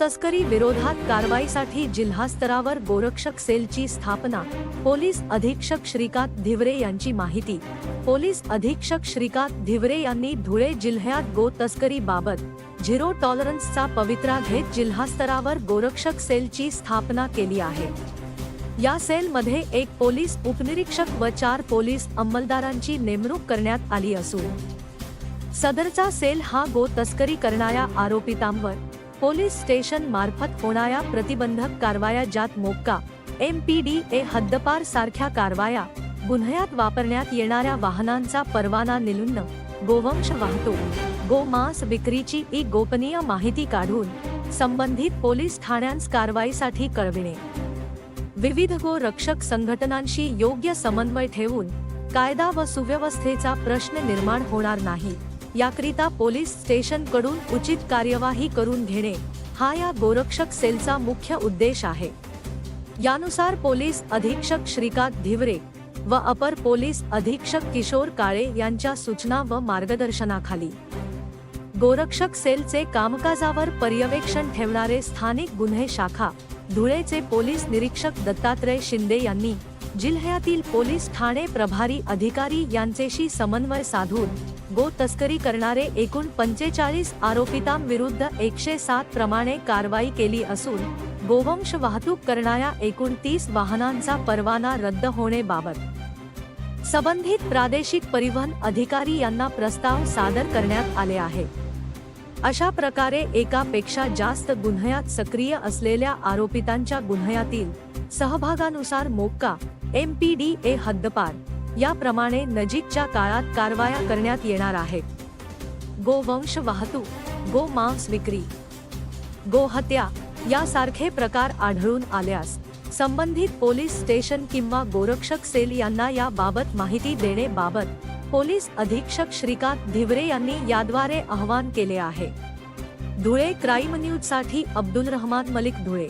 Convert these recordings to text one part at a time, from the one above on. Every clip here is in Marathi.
तस्करी विरोधात कारवाईसाठी जिल्हास्तरावर गोरक्षक सेलची स्थापना पोलीस अधीक्षक श्रीकांत धिवरे यांची माहिती. पोलीस अधीक्षक श्रीकांत धिवरे यांनी धुळे जिल्ह्यात गो बाबत झिरो टॉलरन्सचा पवित्रा घेत जिल्हास्तरावर गोरक्षक सेलची स्थापना केली आहे. या सेलमध्ये एक पोलीस उपनिरीक्षक व चार पोलीस अंमलदारांची नेमणूक करण्यात आली असून सदरचा सेल हा गो तस्करी करणाऱ्या आरोपितांवर पोलीस स्टेशन मार्फत होणाऱ्या प्रतिबंधक कारवाया ज्यात MCOCA M P D A हद्दपार सारख्या कारवाया गुन्ह्यात वापरण्यात येणाऱ्या वाहनांचा परवाना निलुन्न गोवंश वाहतूक गोमांस विक्रीची ई गोपनीय माहिती काढून संबंधित पोलीस ठाण्यांस कारवाईसाठी कळविणे. विविध गो रक्षक संघटनांशी योग्य समन्वय ठेवून कायदा व सुव्यवस्थेचा प्रश्न निर्माण होणार नाही. याकरिता पोलीस स्टेशनकडून उचित कार्यवाही करून घेणे हा या गोरक्षक सेलचा मुख्य उद्देश आहे. यानुसार पोलीस अधीक्षक श्रीकांत धिवरे व अपर पोलीस अधीक्षक किशोर काळे यांच्या सूचना व मार्गदर्शनाखाली. गोरक्षक सेलचे कामकाजावर पर्यवेक्षण ठेवणारे स्थानिक गुन्हे शाखा धुळेचे पोलीस निरीक्षक दत्तात्रय शिंदे यांनी जिल्ह्यातील पोलीस ठाणे प्रभारी अधिकारी यांचेशी समन्वय साधून गो तस्करी करणारे एकूण पंचेचाळीस आरोपितांविरुद्ध एकशे सात प्रमाणे कारवाई केली असून गोवंश वाहतूक करणाऱ्या एकूण तीस वाहनांचा परवाना रद्द होणेबाबत संबंधित प्रादेशिक परिवहन अधिकारी यांना प्रस्ताव सादर करण्यात आले आहे. अशा प्रकारे एकापेक्षा जास्त गुन्ह्यात सक्रिय असलेल्या आरोपितांच्या गुन्ह्यातील सहभागानुसार MCOCA M P D A हद्दपार याप्रमाणे नजीकच्या काळात कारवाया करण्यात येणार आहेत. गोवंश वाहतूक गो मांस विक्री गोहत्या यासारखे प्रकार आढळून आल्यास संबंधित पोलीस स्टेशन किंवा गोरक्षक सेल यांना याबाबत माहिती देणे बाबत पोलीस अधीक्षक श्रीकांत धिवरे यांनी याद्वारे आवाहन केले आहे. धुळे क्राईम न्यूजसाठी अब्दुल रहमान मलिक धुळे.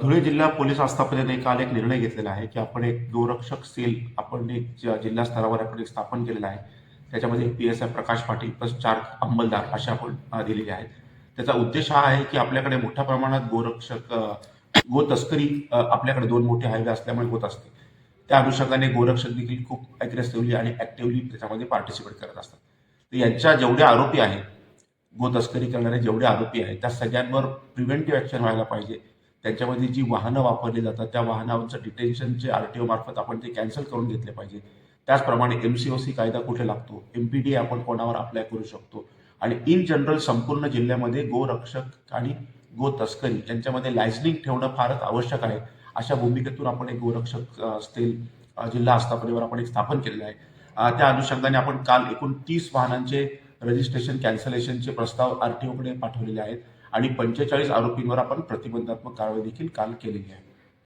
धुळे जिल्हा पोलीस आस्थापनेने काल एक निर्णय घेतलेला आहे की आपण एक गोरक्षक सेल आपण एक जिल्हा स्तरावर आपण एक स्थापन केलेलं आहे त्याच्यामध्ये P S I Prakash Patil plus चार अंमलदार असे आपण दिलेले आहेत. त्याचा उद्देश हा आहे की आपल्याकडे मोठ्या प्रमाणात गोरक्षक गो तस्करी आपल्याकडे दोन मोठे हायवे असल्यामुळे होत असते. त्या अनुषंगाने गोरक्षक देखील खूप अग्रेसिव्हली आणि ॲक्टिव्हली त्याच्यामध्ये पार्टिसिपेट करत असतात. तर यांच्या जेवढे आरोपी आहेत गो तस्करी करणारे जेवढे आरोपी आहेत त्या सगळ्यांवर प्रिव्हेंटिव्ह ॲक्शन व्हायला पाहिजे. त्याच्यामध्ये जी वाहनं वापरली जातात त्या वाहनांचं डिटेन्शनचे आर टी ओ मार्फत आपण ते कॅन्सल करून घेतले पाहिजे. त्याचप्रमाणे एम सी ओ सी कायदा कुठे लागतो? एम पी डी आपण कोणावर अप्लाय करू शकतो? आणि इन जनरल संपूर्ण जिल्ह्यामध्ये गोरक्षक आणि गो तस्करी यांच्यामध्ये लायसनिंग ठेवणं फारच आवश्यक आहे. अशा भूमिकेतून आपण एक गोरक्षक असतील जिल्हा आस्थापनेवर आपण एक स्थापन केलेलं आहे. त्या अनुषंगाने आपण काल एकूण तीस वाहनांचे रजिस्ट्रेशन कॅन्सलेशनचे प्रस्ताव आर टी ओकडे पाठवलेले आहेत. आणि पंचेचाळीस आरोपींवर आपण प्रतिबंधात्मक कारवाई देखील काल केलेली आहे.